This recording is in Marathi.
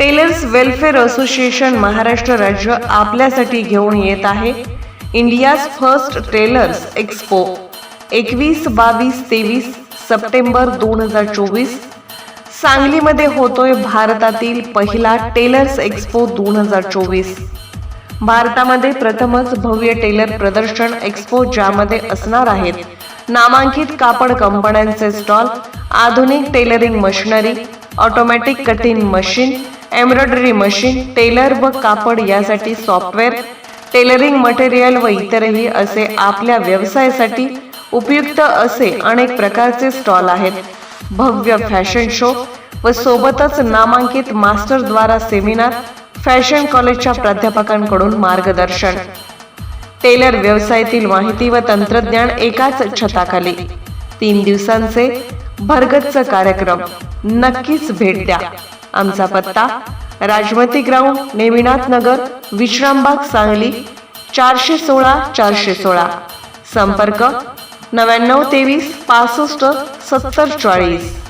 टेलर्स वेलफेअर असोसिएशन महाराष्ट्र राज्य आपल्यासाठी घेऊन येत आहे इंडियाज फर्स्ट टेलर्स एक्स्पो. एकवीस बावीस तेवीस सप्टेंबर दोन हजार चोवीस. सांगलीमध्ये होतोय भारतातील पहिला टेलर्स एक्स्पो दोन हजार चोवीस. भारतामध्ये प्रथमच भव्य टेलर प्रदर्शन एक्स्पो ज्यामध्ये असणार आहेत नामांकित कापड कंपन्यांचे स्टॉल आधुनिक tailoring machinery automatic cutting machine embroidery machine tailor व कापड यासाठी सॉफ्टवेअर टेलरिंग मटेरियल व इतरही असे आपल्या व्यवसायासाठी उपयुक्त असे अनेक प्रकारचे स्टॉल आहेत. भव्य फॅशन शो व सोबतच नामांकित मास्टर द्वारा सेमिनार फॅशन कॉलेजच्या प्राध्यापकांकडून मार्गदर्शन. टेलर व्यवसायातील माहिती व तंत्रज्ञान एकाच छताखाली. तीन दिवसांचे भरगच्च कार्यक्रम. नक्कीच भेट द्या. आमचा पत्ता राजमती ग्राउंड नेमिनाथ नगर विश्रामबाग सांगली चारशे सोळा चारशे सोळा. संपर्क नव्याण्णव तेवीस पासष्ट सत्तर चाळीस.